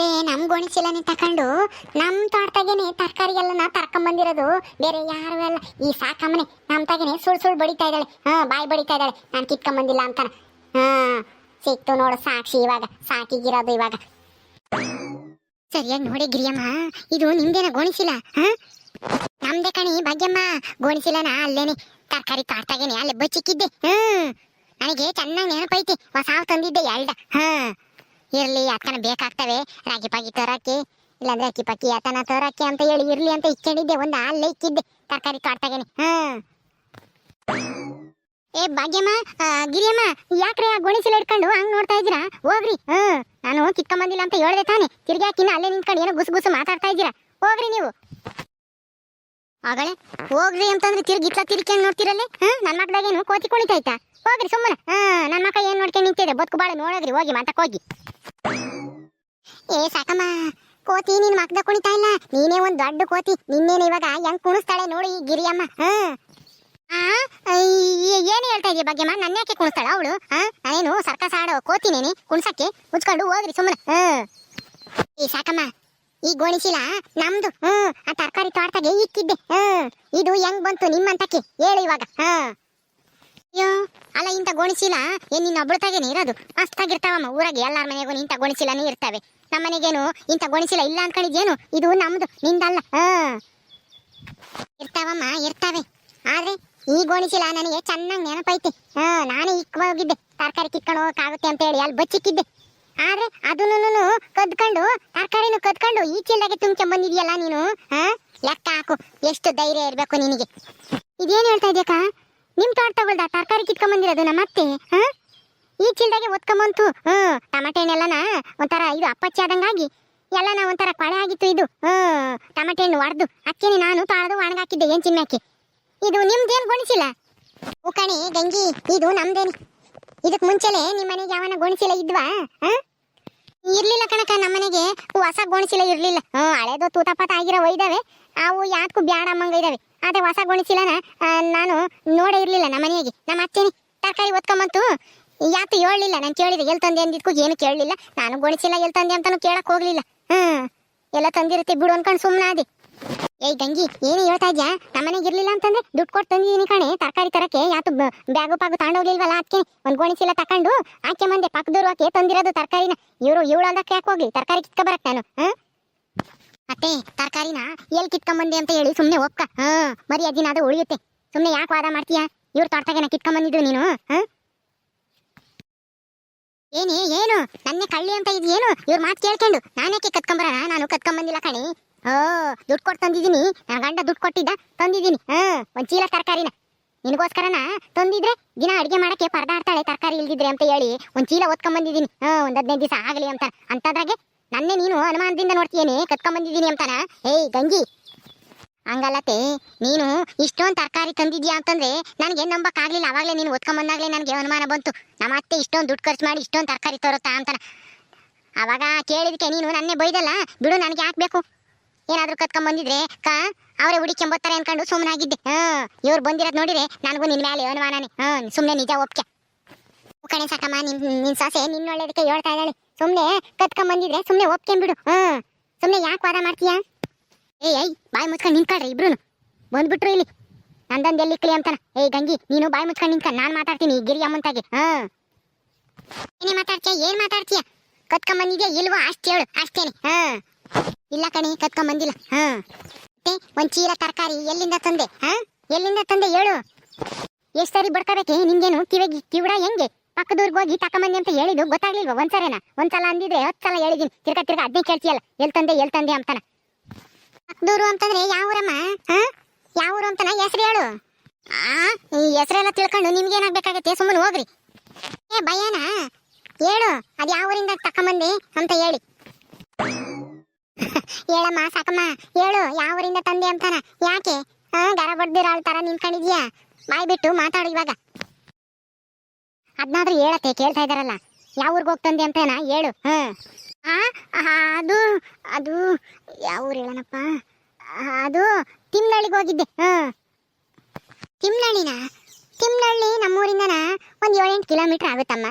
ಅಂದ್ರೆ ನಮ್ ಗೋಣಿಚೀಲನೇ ತಕೊಂಡು ನಮ್ ತೋಟದಾಗೇನೆ ತರಕಾರಿ ಎಲ್ಲ ತರ್ಕೊಂಬಂದಿರೋದು. ಬೇರೆ ಯಾರು ಎಲ್ಲ ಈ ಸಾಕಮ್ಮನೆ ನಮ್ ತಾಗೇನೆ ಸುಳ್ ಸುಳ್ ಬಡಿತಾ ಇದ್ದಾಳೆ. ಹಾ, ಬಾಯಿ ಬಡಿತಾ ಇದ್ದಾಳೆ. ನಾನು ಕಿತ್ಕೊಂಬಂದಿಲ್ಲ ಅಂತಾನ. ಹಾ, ಸಿಕ್ತು ನೋಡು ಸಾಕ್ಷಿ ಇವಾಗ. ಸಾಕಿಗಿರೋದು ಇವಾಗ. ಸರಿಯಾಗಿ ನೋಡಿ ಗಿರಿಯಮ್ಮ. ಇದು ನಿಮ್ದೇನ ಗೋಣಿಸಿಲ್ಲ ಹಾ? ನಮ್ದೆ ಕಣಿ ಭಾಗ್ಯಮ್ಮ. ಗೋಣಿಸಿಲ್ಲನ ಅಲ್ಲೇನೆ ತರಕಾರಿ ತೋಟದಾಗೇನೆ ಅಲ್ಲೇ ಬಚ್ಚಿಕ್ಕಿದ್ದೆ. ಹ್ಮ್. ನನಗೆ ಚೆನ್ನಾಗಿ ನೆನಪೈತಿ. ಹೊಸಾವ್ ತಂದಿದ್ದೆ ಎಲ್ಡ. ಹಾ. ಇರ್ಲಿ, ಅಕ್ಕನ ಬೇಕಾಗ್ತವೆ. ರಾಗಿ ಪಾಗಿ ತರಕ್ಕೆ ಇಲ್ಲಾಂದ್ರೆ ಅಕ್ಕಿ ಪಕ್ಕಿ ಯಾತನ ತರಕ್ಕೆ ಅಂತ ಹೇಳಿ ಇರಲಿ ಅಂತ ಇಕ್ಕೊಂಡಿದ್ದೆ ಒಂದು ಹಾಲು ಇಕ್ಕಿದ್ದೆ. ತರಕಾರಿ ಕಾಡ್ತಾಗೇನೆ. ಹಾ. ಏ, ಭಾಗ್ಯಮ್ಮ ಗಿರಿಯಮ್ಮ, ಯಾಕ್ರೆ ಆ ಗೋಣಿಸಿಲ ಇಟ್ಕೊಂಡು ಹಂಗ್ ನೋಡ್ತಾ ಇದ್ದೀರಾ? ಹೋಗ್ರಿ. ಹ್ಮ್ ನಾನು ಕಿತ್ಕೊಂಬಂದಿಲ್ಲ ಅಂತ ಹೇಳ್ದೆ ತಾನೆ. ತಿರ್ಗಿ ಹಾಕಿನ ಅಲ್ಲೇ ನಿಂತ್ಕೊಂಡು ಏನೋ ಗುಸು ಗುಸು ಮಾತಾಡ್ತಾ ಇದ್ದೀರಾ? ಹೋಗ್ರಿ ನೀವು. ಆಗಳೇ ಹೋಗ್ರಿ ಅಂತಂದ್ರೆ ತಿರ್ಗಿ ಇಟ್ಲ ತಿರ್ಕೊಂಡು ನೋಡ್ತಿರಲ್ಲಿ? ಹ್ಮ್ ನನ್ನ ಮಕ್ಕಳಾಗೇನು ಕೋತಿ ಕುಣಿತೈತಾ ಹೋಗ್ರಿ ಸುಮ್ಮನೆ. ಹ್ಮ್ ನನ್ನ ಮಕ್ಕ ಏನ್ ನೋಡ್ಕೊಂಡು ನಿಂತಿದೆ? ಬದುಕು ಬಾಳೆ ನೋಡೋದ್ರಿ ಹೋಗಿ ಮಾತಕ್ಕೆ ಹೋಗಿ. ಏ, ಸಾಕಮ್ಮ. ಕೋತಿ ನಿನ್ ಮಕ್ದ ಕುಣಿತಾ ಇಲ್ಲ. ನೀನೇ ಒಂದ್ ದೊಡ್ಡ ಕೋತಿ. ನಿನ್ನೇನು ಇವಾಗ ಹೆಂಗ್ ಕುಣಿಸ್ತಾಳೆ ನೋಡಿ ಗಿರಿಯಮ್ಮ. ಹಾ? ಏನ್ ಹೇಳ್ತಾ ಇದೀಯ ಬಗ್ಗೆ ನನ್ನ ಯಾಕೆ ಕುಣಿಸ್ತಾಳ ಅವಳು? ಹಾ? ನಾನೇನು ಸರ್ಕಸ್ ಆಡೋ ಕೋತಿನೇನಿ ಕುಣಿಸಕ್ಕೆ? ಮುಚ್ಕೊಂಡು ಹೋದ್ರಿ ಸುಮ್ಮನೆ ಹ್ಮ್ ಈ ಸಾಕಮ್ಮ. ಈ ಗೋಣಿಸಿಲ ನಮ್ದು. ಹ್ಮ್ ಆ ತರಕಾರಿ ತೋಟದಾಗೆ ಇಕ್ಕಿದ್ದೆ. ಹ್ಮ್ ಇದು ಹೆಂಗ್ ಬಂತು ನಿಮ್ಮಂತಕ್ಕೆ ಹೇಳು ಇವಾಗ. ಹಾ? ಅಯ್ಯೋ, ಅಲ್ಲ, ಇಂಥ ಗೋಣಿಚೀಲ ಏನ್ ನಿನ್ನ ಒಬ್ಬಳತಾಗೇನೆ ಇರೋದು? ಮಸ್ತಾಗಿರ್ತಾವಮ್ಮ ಊರಾಗೆ, ಎಲ್ಲಾರ ಮನೆಗೂ ಇಂಥ ಗೋಣಿಚೀಲನೇ ಇರ್ತವೆ. ನಮ್ಮ ಮನೆಗೇನು ಇಂಥ ಗೋಣಿಚೀಲ ಇಲ್ಲ ಅನ್ಕೊಂಡಿದ್ಯೇನು? ಇದು ನಮ್ದು, ನಿಂದಲ್ಲ. ಇರ್ತಾವಮ್ಮ, ಇರ್ತಾವೆ. ಆದ್ರೆ ಈ ಗೋಣಿಚೀಲ ನನಗೆ ಚೆನ್ನಾಗಿ ನೆನಪೈತೆ. ಹಾ, ನಾನೇ ಇಕ್ಕ ಹೋಗಿದ್ದೆ. ತರಕಾರಿ ಕಿತ್ಕೊಂಡು ಹೋಗಕ್ಕಾಗುತ್ತೆ ಅಂತ ಹೇಳಿ ಅಲ್ಲಿ ಬಚ್ಚಿಕ್ಕಿದ್ದೆ. ಆದ್ರೆ ಅದನ್ನು ಕದ್ಕೊಂಡು, ತರಕಾರಿನೂ ಕದ್ಕೊಂಡು ಈ ಚೀಲದಾಗೆ ತುಂಬ್ಕೊಂಡ್ ಬಂದಿದ್ಯಲ್ಲ ನೀನು? ಹಾ? ಲೆಕ್ಕ ಹಾಕು. ಎಷ್ಟು ಧೈರ್ಯ ಇರಬೇಕು ನಿನಗೆ. ಇದೇನು ಹೇಳ್ತಾ ಇದ್ಯಕ್ಕ? ನಿಮ್ ತೋಟ ತಗೊಳ್ದ, ತರಕಾರಿ ಕಿತ್ಕೊಂಡ್ ಬಂದಿರೋದು ನಮ್ಮ ಅತ್ತೆ ಈ ಚೀಲ್ದಾಗೆ ಒತ್ಕೊಂಬಂತು ಹ್ಮ್ ಟಮಾಟೆ ಹಣ್ಣೆಲ್ಲನ ಒಂಥರ ಇದು ಅಪ್ಪಚ್ಚಿ ಆದಂಗಾಗಿ ಎಲ್ಲನ ಒಂಥರ ಕೊಳೆ ಆಗಿತ್ತು ಇದು ಹ್ಮ್ ಟಮಾಟೆ ಹಣ್ಣು ಹೊಡೆದು ಅಕ್ಕೇನೆ ನಾನು ತಾಳದು ಒಣಗಾಕಿದ್ದೆ, ಏನ್ ಚಿನ್ನಕ್ಕೆ ಇದು ನಿಮ್ದೇನ್ ಗೊಣಿಸಿಲ್ಲ? ಉಕಣಿ ಗಂಗಿ, ಇದು ನಮ್ದೇನಿ? ಇದಕ್ ಮುಂಚೆಲೆ ನಿಮ್ಮ ಮನೆಗೆ ಯಾವನ ಗೋಣಿಸಿಲ್ಲ ಇದ್ವಾ ಹ್ಮ್ ಇರ್ಲಿಲ್ಲ ಕಣಕ ನಮ್ಮನೆಗೆ ಹೊಸ ಗೋಣಿಸಿಲ್ಲ ಇರ್ಲಿಲ್ಲ ಹ್ಮ್ ಹಳೇದು ತೂತಪಾತ ಆಗಿರೋ ಒಯ್ದಾವೆ, ಅವು ಯಾತ್ಕು ಬ್ಯಾಡ ಅಮ್ಮಂಗ ಇದಾವೆ. ಆದ್ರೆ ಹೊಸ ಗೋಣಿಸಿಲನ ನಾನು ನೋಡೇ ಇರ್ಲಿಲ್ಲ ನಮ್ಮ ಮನೆಯಾಗಿ. ನಮ್ಮ ಅತ್ತೆನಿ, ತರಕಾರಿ ಒತ್ಕೊಂಬಂತು ಯಾತು ಹೇಳಲಿಲ್ಲ? ನಾನು ಕೇಳಿದೆ ಎಲ್ಲಿ ತಂದೆ ಅಂದಿದ್ಕು ಏನು ಕೇಳಲಿಲ್ಲ. ನಾನು ಗುಣಿಸಿಲ್ಲ ಎಲ್ಲಿ ತಂದೆ ಅಂತಾನು ಕೇಳಕ್ ಹೋಗ್ಲಿಲ್ಲ. ಹ್ಮ್, ಎಲ್ಲ ತಂದಿರುತ್ತೆ ಬಿಡು ಅನ್ಕೊಂಡು ಅದೇ ಏಯ್ ಗಂಗಿ, ಏನು ಹೇಳ್ತಾ ಇದ್ಯಾ? ನಮ್ಮನೆಗೆ ಇರ್ಲಿಲ್ಲ ಅಂತಂದ್ರೆ ದುಡ್ಡು ಕೊಟ್ಟು ತಂದಿದ್ದೀನಿ ಕಣೆ. ತರಕಾರಿ ತರಕ್ಕೆ ಯಾತು ಬ್ಯಾಗು ಪಾಗು ತಗೊಂಡೋಗ್ಲಿಲ್ವಲ್ಲ ಅದಕ್ಕೆ ಒಂದು ಗೋಣಿ ಚೀಲ ತಕೊಂಡು ಆಕೆ ಮಂದೆ ಪಕ್ಕದೂರು ಆಕೆ ತಂದಿರೋದು ತರಕಾರಿನ. ಇವರು ಇವಳದಕ್ಕೆ ಯಾಕೆ ಹೋಗ್ಲಿ? ತರಕಾರಿ ಕಿತ್ಕೊ ಬರಕ್ ನಾನು ಹಾ ಅತ್ತೆ, ತರಕಾರಿನ ಎಲ್ಲಿ ಕಿತ್ಕೊಂಬಂದೆ ಅಂತ ಹೇಳಿ ಸುಮ್ಮನೆ ಒಪ್ಕ. ಹಾ ಮರಿ ಅದು ಉಳಿಯುತ್ತೆ. ಸುಮ್ಮನೆ ಯಾಕೆ ವಾದ ಮಾಡ್ತೀಯಾ? ಇವ್ರ ತೋಟದಾಗೇನ ಕಿತ್ಕೊಂಬಂದಿದ್ದು ನೀನು ಏನಿ ಏನೇ, ಏನು? ನನ್ನ ಕಳ್ಳಿ ಅಂತ ಇದೇನು ಇವ್ರ ಮಾತು ಕೇಳ್ಕೊಂಡು ನಾನೇಕೆ ಕತ್ಕೊಂಬರೋಣ? ನಾನು ಕತ್ಕೊಂಬಂದಿಲ್ಲ ಕಣಿ. ಓ, ದುಡ್ಡು ಕೊಟ್ಟು ತಂದಿದ್ದೀನಿ. ನನ್ನ ಗಂಡ ದುಡ್ಡು ಕೊಟ್ಟಿದ್ದ, ತಂದಿದ್ದೀನಿ. ಹಾಂ, ಒಂದು ಚೀಲ ತರಕಾರಿನ. ನಿನಗೋಸ್ಕರನ ತಂದಿದ್ರೆ ದಿನ ಅಡುಗೆ ಮಾಡಕ್ಕೆ ಪರದಾಡ್ತಾಳೆ ತರಕಾರಿ ಇಲ್ದಿದ್ರೆ ಅಂತ ಹೇಳಿ ಒಂದು ಚೀಲ ಓದ್ಕೊಂಬಂದಿದ್ದೀನಿ ಹಾಂ, ಒಂದ್ ಹದಿನೈದು ದಿವಸ ಆಗಲಿ ಅಂತ. ಅಂತದ್ರಾಗೆ ನನ್ನೆ ನೀನು ಅನುಮಾನದಿಂದ ನೋಡ್ತೀಯೇನೆ? ಕತ್ಕೊಂಬಂದಿದ್ದೀನಿ ಅಂತಾನ? ಏಯ್ ಗಂಜಿ ಹಂಗಲ್ಲತೆ ನೀನು ಇಷ್ಟೊಂದು ತರಕಾರಿ ತಂದಿದ್ಯಾ ಅಂತಂದ್ರೆ ನನಗೆ ನಂಬಕ್ಕಾಗ್ಲಿಲ್ಲ. ಅವಾಗಲೇ ನೀನು ಓದ್ಕೊಂಬಂದಾಗಲೇ ನನಗೆ ಅನುಮಾನ ಬಂತು. ನಮ್ಮ ಅತ್ತೆ ಇಷ್ಟೊಂದು ದುಡ್ಡು ಖರ್ಚು ಮಾಡಿ ಇಷ್ಟೊಂದು ತರಕಾರಿ ತರುತ್ತಾ ಅಂತಾನ. ಅವಾಗ ಕೇಳಿದಕ್ಕೆ ನೀನು ನನ್ನೇ ಬೈದಲ್ಲ? ಬಿಡು, ನನಗೆ ಯಾಕೆ ಬೇಕು? ಕತ್ಕೊಂಡ್ ಬಂದಿದ್ರೆ ಕಾ, ಅವರೇ ಹುಡುಕೊಂಬತ್ತಾರೆ ಅನ್ಕೊಂಡು ಸುಮ್ಮನಾಗಿದ್ದೆ ಹ್ಮ್ ಇವ್ರು ಬಂದಿರೋದು ನೋಡಿದ್ರೆ ನನಗೂ ನಿನ್ನ ಮೇಲೆ ಅನುಮಾನನೇ. ಹ್ಮ್ ಸುಮ್ಮನೆ ನಿಜ ಒಪ್ಕೆ. ಕಣೆ, ಸಾಕಮ್ಮ, ನಿನ್ ನಿನ್ ಸೊಸೆ ನಿನ್ನ ಒಳ್ಳೇದಕ್ಕೆ ಹೇಳ್ತಾ ಇದ್ದಾಳೆ. ಸುಮ್ಮನೆ ಕತ್ಕೊಂಬಂದಿದ್ರೆ ಸುಮ್ಮನೆ ಒಪ್ಕೊಂಬಿಡು ಹಾ. ಸುಮ್ನೆ ಯಾಕೆ ವಾದ ಮಾಡ್ತೀಯಾ? ಏಯ್ ಐ ಬಾಯಿ ಮುಚ್ಕೊಂಡು ನಿಂತ್ಕೊಳ್ರಿ ಇಬ್ರು ಬಂದ್ಬಿಟ್ರು ಇಲ್ಲಿ. ನಂದೊಂದು ಎಲ್ಲಿ ಕ್ಲಿ ಅಂತಾನ. ಏಯ್, ಗಂಗಿ, ನೀನು ಬಾಯಿ ಮುಚ್ಕೊಂಡು ನಿಂತ್ಕೊಂಡು ನಾನು ಮಾತಾಡ್ತೀನಿ ಗಿರಿ ಅಮ್ಮಂತಾಗಿ. ಹಾ. ಏನೇ ಮಾತಾಡ್ತೀಯ? ಏನ್ ಮಾತಾಡ್ತೀಯ? ಕತ್ಕೊಂಬಂದಿದ್ಯಾ ಇಲ್ವಾ ಅಷ್ಟು ಹೇಳು, ಅಷ್ಟೇನೆ. ಹಾ. ಇಲ್ಲ ಕಣಿ ಕತ್ಕೊಂಬಂದಿಲ್ಲ ಹಾ. ಮತ್ತೆ ಒಂದ್ ಚೀಲ ತರಕಾರಿ ಎಲ್ಲಿಂದ ತಂದೆ? ಹಾ? ಎಲ್ಲಿಂದ ತಂದೆ ಹೇಳು? ಎಷ್ಟು ಸರಿ ಬಡ್ಕೋಬೇಕೆ ನಿಂಗೇನು ಕಿವಿಗೆ, ಕಿವಿಡ ಹೆಂಗೆ? ಪಕ್ಕದೂರ್ಗೆ ಹೋಗಿ ತಕಮಂದಿ ಅಂತ ಹೇಳಿದ್ದು ಗೊತ್ತಾಗ್ಲಿಲ್ವಾ? ಒಂದ್ಸರೇನ? ಒಂದ್ಸಲ ಅಂದಿದ್ರೆ ಹತ್ತು ಸಲ ಹೇಳಿದೀನಿ ತಿರ್ಗಾ ತಿರ್ಗಾ ಅದನ್ನೇ ಕೇಳ್ತೀಯಲ್ಲ. ಎಲ್ ತಂದೆ ಎಲ್ ತಂದೆ ಅಂತಾನ. ಪಕ್ಕದೂರು ಅಂತಂದ್ರೆ ಯಾವ ಊರಮ್ಮ? ಹಾ? ಯಾವ ಊರು ಅಂತನ? ಹೆಸರು ಹೇಳು. ಆ, ಈ ಹೆಸರೆಲ್ಲ ತಿಳ್ಕೊಂಡು ನಿಮ್ಗೇನಾಗ್ಬೇಕಾಗತ್ತೆ? ಸುಮ್ಮನೆ ಹೋಗ್ರಿ. ಏ ಭಯನ ಹೇಳು, ಅದು ಯಾವ ಊರಿಂದ ಅಂತ ಹೇಳಿ. ಹೇಳಮ್ಮ, ಸಾಕಮ್ಮ. ಹೇಳು, ಯಾವ ಊರಿಂದ ತಂದೆ ಅಂತಾನ? ಯಾಕೆ? ಹಾ, ಗರ ಬಡ್ದಿರಾಳ್ ತರ ನಿಂತ್ಕೊಂಡಿದ್ಯಾ? ಬಾಯ್ ಬಿಟ್ಟು ಮಾತಾಡು ಇವಾಗ. ಅದ್ನಾದ್ರೂ ಹೇಳತ್ತೆ ಕೇಳ್ತಾ ಇದಾರಲ್ಲ. ಯಾವ ಊರಿಗೆ ಹೋಗ್ತಂದೆ ಅಂತ ಅಂತಾನ? ಹೇಳು. ಹಾಂ. ಅದು ಅದು ಯಾವ ಊರು ಹೇಳನಪ್ಪ? ಆ, ಅದು ತಿಮ್ನಳ್ಳಿಗೆ ಹೋಗಿದ್ದೆ. ಹ್ಮ್ ತಿಮ್ನಳ್ಳಿನ? ತಿಮ್ನಳ್ಳಿ ನಮ್ಮೂರಿಂದನ? ಒಂದು ಏಳೆಂಟು ಕಿಲೋಮೀಟರ್ ಆಗುತ್ತಮ್ಮ.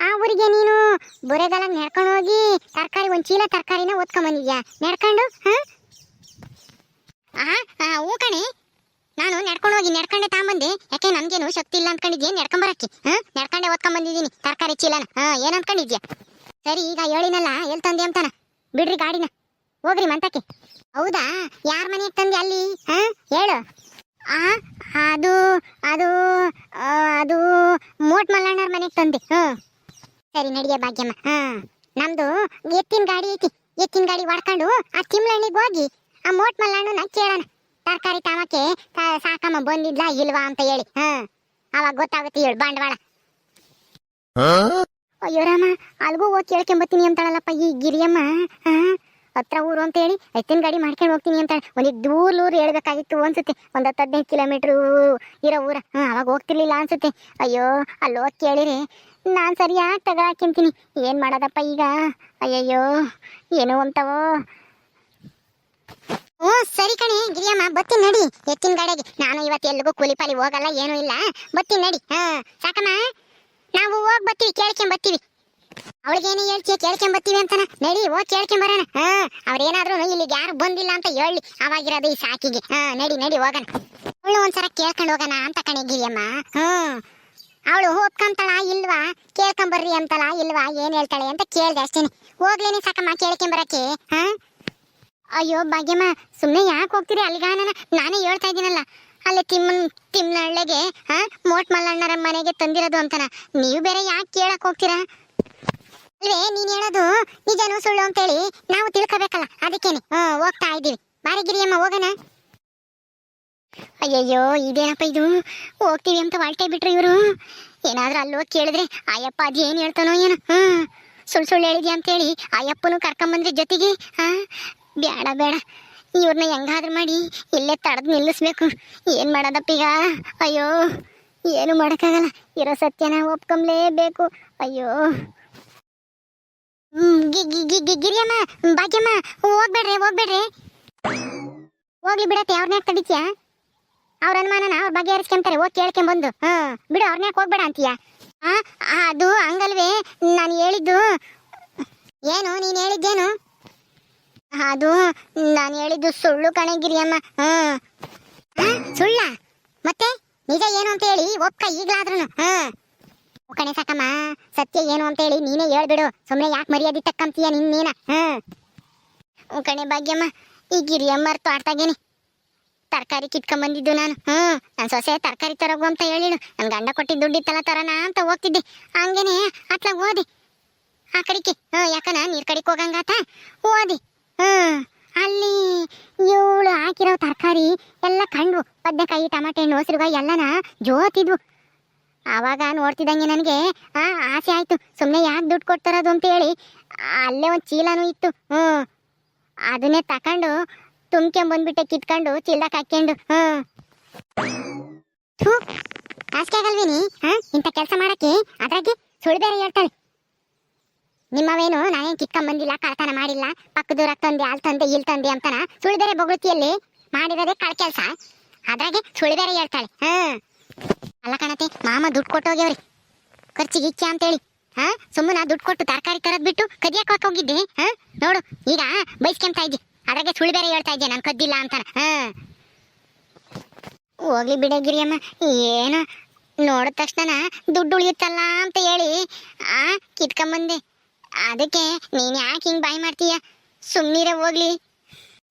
ಆ ಊರಿಗೆ ನೀನು ಬುರೆಗಾಲ ನಡ್ಕೊಂಡು ಹೋಗಿ ತರಕಾರಿ ಒಂದು ಚೀಲ ತರಕಾರಿನ ಓದ್ಕೊಂಬಂದಿದ್ಯಾ ನಡ್ಕೊಂಡು ಹಾ? ಆ ಹೂ ಕಣಿ ಕಣೆ. ನಾನು ನಡ್ಕೊಂಡು ಹೋಗಿ ನಡ್ಕೊಂಡೆ ತಗೊಂಬಂದೆ ಯಾಕೆ ನಮ್ಗೇನು ಶಕ್ತಿ ಇಲ್ಲ ಅನ್ಕೊಂಡಿದ್ಯಾ? ನಡ್ಕೊಂಬರಕ್ಕೆ ಹಾ? ನಡ್ಕೊಂಡೆ ಓದ್ಕೊಂಬಂದಿದ್ದೀನಿ. ತರಕಾರಿ ಚೀಲನ. ಹಾ, ಏನ್ ಅನ್ಕೊಂಡಿದ್ಯಾ? ಸರಿ, ಈಗ ಹೇಳಿನಲ್ಲ ಎಲ್ಲಿ ತಂದೆ ಅಂತಾನ? ಬಿಡ್ರಿ ಗಾಡಿನ. ಹೋಗ್ರಿ ಮಂತಕ್ಕೆ ಹೌದಾ? ಯಾರ ಮನೆಗೆ ತಂದೆ ಅಲ್ಲಿ? ಹಾ? ಹೇಳು. ಆ, ಅದು ಅದು ಅದು ಮೋಟ್ ಮಲ್ಲಣ್ಣವ್ರ ಮನೆಗೆ ತಂದೆ. ಹ್ಮ್ ಸರಿ, ನಡಿಯ ಭಾಗ್ಯಮ್ಮ. ಹಾ. ನಮ್ದು ಎತ್ತಿನ ಗಾಡಿ ಐತಿ. ಎತ್ತಿನ ಗಾಡಿ ಹೊಡ್ಕೊಂಡು ಆ ತಿಮ್ಲಣ್ಣಿಗೆ ಹೋಗಿ ಆ ಮೋಟ್ ಮಲ್ಲಣ್ಣನ ಕೇಳೋಣ. ತರಕಾರಿ ತಾಮಕ್ಕೆ ಸಾಕಮ್ಮ ಬಂದಿದ್ಲಾ ಇಲ್ವಾ ಅಂತ ಹೇಳಿ. ಹಾ ಅವಾಗ ಗೊತ್ತಾಗುತ್ತೆ ಹೇಳು ಬಂಡವಾಳ. ಅಯ್ಯೋ ರಾಮ ಅಲ್ಗೂ ಹೋಗಿ ಕೇಳ್ಕೊಂಬತ್ತೀನಿ ಅಂತಾಳಲ್ಲಪ್ಪ ಈ ಗಿರಿಯಮ್ಮ ಹಾ? ಹತ್ರ ಊರು ಅಂತ ಹೇಳಿ ಎತ್ತಿನ ಗಾಡಿ ಮಾಡ್ಕೊಂಡು ಹೋಗ್ತೀನಿ ಅಂತಾಳೆ. ಒಂದಿದ್ದು ದೂರ ಊರು ಹೇಳ್ಬೇಕಾಗಿತ್ತು ಅನ್ಸುತ್ತೆ. ಒಂದ್ ಹತ್ತು ಹದಿನೈದು ಕಿಲೋಮೀಟ್ರ್ ಇರೋ ಊರ. ಹಾಂ ಅವಾಗ ಹೋಗ್ತಿರ್ಲಿಲ್ಲ ಅನ್ಸುತ್ತೆ. ಅಯ್ಯೋ ಅಲ್ಲಿ ಹೋಗಿ ಕೇಳಿರಿ. ನಾನು ಸರಿಯಾಗಿ ತಗೊಳಕ್ಕಿಂತೀನಿ ಏನು ಮಾಡೋದಪ್ಪ ಈಗ? ಅಯ್ಯಯ್ಯೋ ಏನೋ ಅಂತವೋ ಹ್ಞೂ, ಸರಿ ಕಣಿ, ಗಿರಿಯಮ್ಮ ಬತ್ತಿ ನಡಿ. ಎತ್ತಿನ ಗಾಡಿಗೆ. ನಾನು ಇವತ್ತು ಎಲ್ಲಿಗೂ ಕೂಲಿ ಪಾಲಿ ಹೋಗಲ್ಲ, ಏನೂ ಇಲ್ಲ. ಬತ್ತಿ ನಡಿ. ಹಾ, ಸಾಕಮ್ಮ. ನಾವು ಹೋಗಿ ಬತ್ತೀವಿ ಕೇಳ್ಕೊಂಡ್ ಬತ್ತೀವಿ ಅವಳಿಗೇನು ಹೇಳ್ತೀಯ ಕೇಳ್ಕೊಂಡ್ ಬತ್ತೀವಿ ಅಂತಾನ. ನಡಿ, ಹೋಗಿ ಕೇಳ್ಕೊಂಡ್ ಬರೋಣ. ಹಾ, ಅವ್ರೇನಾದ್ರೂ ಇಲ್ಲಿಗೆ ಯಾರು ಬಂದಿಲ್ಲ ಅಂತ ಹೇಳಿ, ಅವಾಗಿರೋದು ಈ ಸಾಕಿಗೆ. ಹಾ, ನಡಿ ನಡಿ, ಹೋಗೋಣ. ಅವಳು ಒಂದ್ಸಲ ಕೇಳ್ಕೊಂಡು ಹೋಗೋಣ ಅಂತ ಕಣೆ ಗಿರಿಯಮ್ಮ. ಹ್ಮ್ ಅವಳು ಹೋಗ್ಕಂತಾಳ ಇಲ್ವಾ? ಕೇಳ್ಕೊಂಬರ್ರಿ ಅಂತಳ ಇಲ್ವಾ? ಏನ್ ಹೇಳ್ತಾಳೆ ಅಂತ ಕೇಳ್ದೆ ಅಷ್ಟೇನೆ. ಹೋಗ್ಲೇನೆ ಸಾಕಮ್ಮ ಕೇಳ್ಕೊಂಬರಕ್ಕೆ ಹಾ? ಅಯ್ಯೋ ಭಾಗ್ಯಮ್ಮ ಸುಮ್ಮನೆ ಯಾಕೆ ಹೋಗ್ತೀರಿ? ಅಲ್ಲಿಗಾನ ನಾನೇ ಹೇಳ್ತಾ ಇದ್ದೀನಲ್ಲ. ಅಲ್ಲೇ ತಿಮ್ಮನ್ ತಿಮ್ಮನಹಳ್ಳಿಗೆ ಹಾ ಮೋಟ್ ಮಲ್ಲಣ್ಣರ ಮನೆಗೆ ತಂದಿರೋದು ಅಂತನ. ನೀವು ಬೇರೆ ಯಾಕೆ ಕೇಳಕ್ ಹೋಗ್ತೀರಾ? ಅಲ್ವೇ, ನೀನ್ ಹೇಳೋದು ನಿಜನು ಸುಳ್ಳು ಅಂತೇಳಿ ನಾವು ತಿಳ್ಕೋಬೇಕಲ್ಲ, ಅದಕ್ಕೇನೆ. ಹ್ಮ್ ಹೋಗ್ತಾ ಇದ್ದೀವಿ. ಬಾರಿ ಗಿರಿಯಮ್ಮ, ಹೋಗೋಣ. ಅಯ್ಯಯ್ಯೋ, ಇದೇನಪ್ಪ ಇದು? ಹೋಗ್ತೀವಿ ಅಂತ ಹೊಲ್ಟೆ ಬಿಟ್ರು ಇವರು. ಏನಾದ್ರೂ ಅಲ್ಲಿ ಹೋಗಿ ಕೇಳಿದ್ರೆ ಅಯ್ಯಪ್ಪ ಅದು ಏನು ಹೇಳ್ತಾನೋ ಏನೋ. ಹ್ಮ್ ಸುಳ್ಳು ಸುಳ್ಳು ಹೇಳಿದ್ಯಾ ಅಂತೇಳಿ ಅಯ್ಯಪ್ಪನು ಕರ್ಕೊಂಬಂದ್ರೆ ಜೊತೆಗೆ ಹಾ ಬೇಡ ಬೇಡ. ಇವ್ರನ್ನ ಹೆಂಗಾದ್ರೂ ಮಾಡಿ ಇಲ್ಲೇ ತಡೆದು ನಿಲ್ಲಿಸ್ಬೇಕು. ಏನು ಮಾಡೋದಪ್ಪ ಈಗ? ಅಯ್ಯೋ ಏನು ಮಾಡೋಕ್ಕಾಗಲ್ಲ. ಇರೋ ಸತ್ಯನ ಒಪ್ಕೊಂಬ್ಲೇಬೇಕು. ಅಯ್ಯೋ. ಹ್ಮ್, ಗಿರಿಯಮ್ಮ ಭಾಗ್ಯಮ್ಮ ಹೋಗ್ಬೇಡ್ರಿ ಹೋಗ್ಬೇಡ್ರಿ. ಹೋಗ್ಲಿ ಬಿಡತ್ತೆ ಅವ್ರನ್ಯಾಕ ತಡಿತೀಯ? ಅವ್ರ ಅನುಮಾನನ ಅವ್ರ ಬಗೆಹರಿಸ್ಕೊಂತಾರೆ ಹೋಗಿ ಕೇಳ್ಕೊಂಬಂದು. ಹಾ ಬಿಡು ಅವ್ರನ್ಯಾಕ ಹೋಗ್ಬೇಡ ಅಂತೀಯ? ಅದು ಹಂಗಲ್ವೇ ನಾನು ಹೇಳಿದ್ದು. ಏನು ನೀನು ಹೇಳಿದ್ದೇನು? ಅದು, ನಾನು ಹೇಳಿದ್ದು ಸುಳ್ಳು ಕಣೆ ಗಿರಿಯಮ್ಮ. ಹ್ಮ್. ಸುಳ್ಳ? ಮತ್ತೆ? ನಿಜ ಏನು ಅಂತ ಹೇಳಿ ಒಪ್ಪ ಈಗಲಾದ್ರೂ ಹ್ಮ್ ಕಣೆ ಸಾಕಮ್ಮ, ಸತ್ಯ ಏನು ಅಂತ ಹೇಳಿ ನೀನೇ ಹೇಳ್ಬಿಡು. ಸುಮ್ಮನೆ ಯಾಕೆ ಮರ್ಯಾದೆ ತಕ್ಕಂತೀಯ ನಿನ್ನೇನ ಹ್ಮ್ ಕಣೆ ಭಾಗ್ಯಮ್ಮ, ಈ ಗಿರಿಯಮ್ಮ ತೋಟದಾಗೇನೆ ತರಕಾರಿ ಕಿತ್ಕೊಂಡ್ ನಾನು. ಹ್ಮ್ ನನ್ನ ಸೊಸೆ ತರಕಾರಿ ತರೋಗು ಅಂತ ಹೇಳಿಳು. ನನ್ನ ಗಂಡ ಕೊಟ್ಟಿದ್ದು ದುಡ್ಡಿತ್ತಲ್ಲ, ತರೋಣ ಅಂತ ಹೋಗ್ತಿದ್ದೆ. ಹಂಗೇನೆ ಅತ್ಲಾಗ ಓದಿ ಆ ಕಡೆಗೆ ಹ್ಮ್ ಯಾಕನ ನೀರ್ ಕಡೆಗೆ ಹೋಗಂಗಾತ? ಓದಿ ಅಲ್ಲಿ ಇವಳು ಹಾಕಿರೋ ತರಕಾರಿ ಎಲ್ಲ ಕಂಡು ಬದನೆಕಾಯಿ, ಟಮಾಟೆ ಹಣ್ಣು ಹಸಿರುಗಾಯಿ ಎಲ್ಲನ ಜೋತಿದ್ವು. ಆವಾಗ ನೋಡ್ತಿದ್ದಂಗೆ ನನಗೆ, ಆ, ಆಸೆ ಆಯ್ತು. ಸುಮ್ಮನೆ ಯಾಕೆ ದುಡ್ಡು ಕೊಡ್ತಾರದು ಅಂತ ಹೇಳಿ ಅಲ್ಲೇ ಒಂದು ಚೀಲನೂ ಇತ್ತು. ಹ್ಞೂ. ಅದನ್ನೇ ತಕೊಂಡು ತುಂಬ್ಕೊಂಬಂದ್ಬಿಟ್ಟೆ ಕಿತ್ಕೊಂಡು ಚೀಲದಾಗ ಹಾಕ್ಕೊಂಡು. ಹ್ಞೂ. ಆಸ್ಕೆ ಆಗಲ್ವೇನಿ? ಹಾ, ಇಂಥ ಕೆಲಸ ಮಾಡಕ್ಕೆ? ಅದ್ರಾಗೆ ಸುಳ್ಳು ಬೇರೆ ಹೇಳ್ತಾಳೆ. ನಿಮ್ಮವೇನು? ನಾನೇನ್ ಕಿತ್ಕೊಂಡ್ ಬಂದಿಲ್ಲ, ಕಳ್ತನ ಮಾಡಿಲ್ಲ? ಪಕ್ಕದೂರ ತಂದೆ ಅಲ್ಲಿ ತಂದೆ ಇಲ್ಲಿ ತಂದೆ ಅಂತನ? ಸುಳಿದರೆ ಬೇರೆ ಮಾಡಿರೋದೇ ಕಳ್ ಕೆಲಸ? ಅದ್ರಾಗೆ ಸುಳಿದರೆ ಹೇಳ್ತಾಳೆ. ಹಾ. ಅಲ್ಲ ಕಣತೆ, ಮಾಮ ದುಡ್ಡು ಕೊಟ್ಟೋಗ್ಯವ್ರಿ. ಖರ್ಚಿಗೆ ಇಚ್ಛೆ ಅಂತೇಳಿ. ಹಾ? ಸುಮ್ಮನ ದುಡ್ಡು ಕೊಟ್ಟು ತರಕಾರಿ ತರದ್ ಬಿಟ್ಟು ಕದಿಯಕ್ ಹೋಗಿದ್ದೆ? ಹ? ನೋಡು, ಈಗ ಬೈಸ್ಕೊಂತ ಇದ್ದೆ. ಅದ್ರಾಗೆ ಸುಳಿದರೆ ಹೇಳ್ತಾ ಇದ್ದೆ, ನಾನು ಕದ್ದಿಲ್ಲ ಅಂತಾನ. ಹಾ. ಹೋಗ್ಲಿ ಬಿಡೆ ಗಿರಿಯಮ್ಮ, ಏನು? ನೋಡಿದ ತಕ್ಷಣ ದುಡ್ಡು ಉಳಿಯುತ್ತಲ್ಲ ಅಂತ ಹೇಳಿ, ಆ ಕಿತ್ಕೊಂಬಂದೆ ಅದಕ್ಕೆ ನೀನ್ ಯಾಕೆ ಹಿಂಗ್ ಬಾಯ್ ಮಾಡ್ತೀಯ? ಸುಮ್ನಿರ ಹೋಗ್ಲಿ.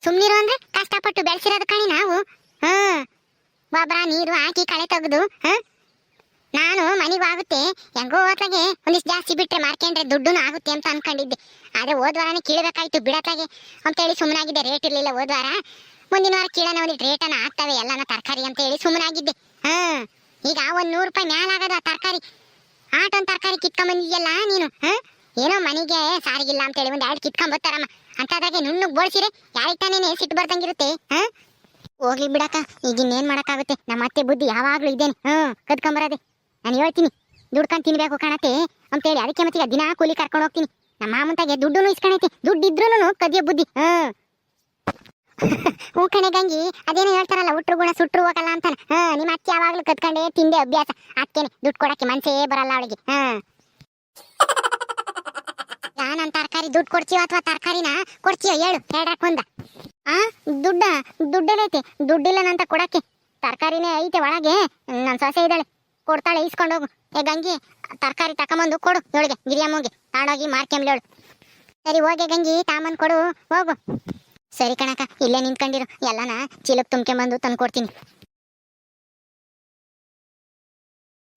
ಸುಮ್ನಿರು ಅಂದ್ರೆ ಕಷ್ಟಪಟ್ಟು ಬೆಳೆಸಿರೋದು ಕಣಿ ನಾವು. ಹಾ. ಗೊಬ್ಬರ ನೀರು ಹಾಕಿ ಕಳೆ ತೆಗೆದು, ಹಾ. ನಾನು ಮನೆಗೂ ಆಗುತ್ತೆ ಹೆಂಗೋ ಹೊತ್ಲಾಗೆ ಒಂದಿಷ್ಟು ಜಾಸ್ತಿ ಬಿಟ್ರೆ ಮಾರ್ಕೊಂಡ್ರೆ ದುಡ್ಡುನು ಆಗುತ್ತೆ ಅಂತ ಅನ್ಕೊಂಡಿದ್ದೆ. ಆದ್ರೆ ಹೋದ್ವಾರನೇ ಕೀಳಬೇಕಾಯ್ತು ಬಿಡತ್ತಾಗೆ ಅಂತೇಳಿ ಸುಮ್ಮನಾಗಿದ್ದೆ ರೇಟ್ ಇರ್ಲಿಲ್ಲ ಹೋದ್ವಾರ ಮುಂದಿನ ವಾರ ಕೀಳನ ಒಂದಿಟ್ಟು ರೇಟನ ಆಗ್ತವೆ ಎಲ್ಲನ ತರಕಾರಿ ಅಂತ ಹೇಳಿ ಸುಮ್ಮನಾಗಿದ್ದೆ ಹಾ. ಈಗ ಒಂದು ನೂರು ರೂಪಾಯಿ ಮ್ಯಾಲಾಗದ ತರಕಾರಿ. ಆಟೊಂದು ತರಕಾರಿ ಕಿತ್ಕೊಂಬಂದಿದ್ಯಲ್ಲ ನೀನು, ಹಾ. ಏನೋ ಮನೆಗೆ ಸಾರಿಗಿಲ್ಲ ಅಂತ ಹೇಳಿ ಒಂದ್ ಎರಡು ಕಿತ್ಕೊಂಬತ್ತಾರಮ್ಮ ಅಂತದಾಗೆ ನುಣ್ಣಗ್ ಬೋಳ್ಸಿರೆ ಯಾರಿಗೆ ತಾನೇನೆ ಸಿಟ್ಟು ಬರ್ದಂಗಿರುತ್ತೆ, ಹಾ? ಹೋಗ್ಲಿ ಬಿಡಕ್ಕ ಈಗ ಇನ್ನೇನ್ ಮಾಡಕ್ಕಾಗುತ್ತೆ? ನಮ್ಮ ಅತ್ತೆ ಬುದ್ಧಿ ಯಾವಾಗ್ಲೂ ಇದೇನೆ ಹ್ಮ್ ಕದ್ಕೊಂಬರದೆ ನಾನು ಹೇಳ್ತೀನಿ, ದುಡ್ಕೊಂಡ್ ತಿನ್ಬೇಕು ಕಾಣತ್ತೆ ಅಂತೇಳಿ ಅದಕ್ಕೆ ಮತ್ತೆ ದಿನ ಕೂಲಿ ಕರ್ಕೊಂಡು ಹೋಗ್ತೀನಿ. ನಮ್ಮ ಮಾಮಂತಾಗೆ ದುಡ್ಡು ಇಸ್ಕೊಂಡೈತಿ ದುಡ್ಡು ಇದ್ರೂನು ಕದಿಯ ಬುದ್ಧಿ ಹ್ಮ್ ಹೂ ಗಂಗಿ, ಅದೇನೋ ಹೇಳ್ತಾರಲ್ಲ ಹುಟ್ಟರು ಗುಣ ಸುಟ್ರು ಹೋಗಲ್ಲ ಅಂತ ಹಾ ನಿಮ್ಮ ಅತ್ತೆ ಯಾವಾಗ್ಲೂ ಕದ್ಕೊಂಡೇ ತಿಂದೆ ಅಭ್ಯಾಸ. ಅಕ್ಕೇನೆ ದುಡ್ಡು ಕೊಡಕ್ಕೆ ಮನಸ್ಸೇ ಬರಲ್ಲ ಅವಳಿಗೆ, ಹಾ. ನಾನ್ ತರಕಾರಿ ದುಡ್ಡು ಕೊಡ್ತೀವ ಅಥವಾ ತರಕಾರಿನ ಕೊಡ್ತೀವ ಹೇಳು ಎರಡಕ್ಕೆ ಒಂದ ಆ, ದುಡ್ಡ ದುಡ್ಡೇನೈತೆ ದುಡ್ಡಿಲ್ಲ ನಂತ ಕೊಡಕ್ಕೆ. ತರಕಾರಿನೇ ಐತೆ ಒಳಗೆ ನನ್ನ ಸೊಸೆ ಇದ್ದಾಳೆ, ಕೊಡ್ತಾಳೆ ಇಸ್ಕೊಂಡು ಹೋಗು. ಏ ಗಂಗಿ, ತರಕಾರಿ ತಕೊಂಬಂದು ಕೊಡು ಇವಳಿಗೆ ಗಿರಿಯಮ್ಮಂಗೆ ತಾಡೋಗಿ ಮಾರ್ಕೆಂಬ್ಲೇಳು ಸರಿ, ಹೋಗೆ ಗಂಗಿ ತಾಮಂದು ಕೊಡು, ಹೋಗು. ಸರಿ ಕಣಕ ಇಲ್ಲೇ ನಿಂತ್ಕೊಂಡಿರು, ಎಲ್ಲನ ಚೀಲಕ್ಕೆ ತುಂಬ್ಕೊಂಬಂದು ತಂದು ಕೊಡ್ತೀನಿ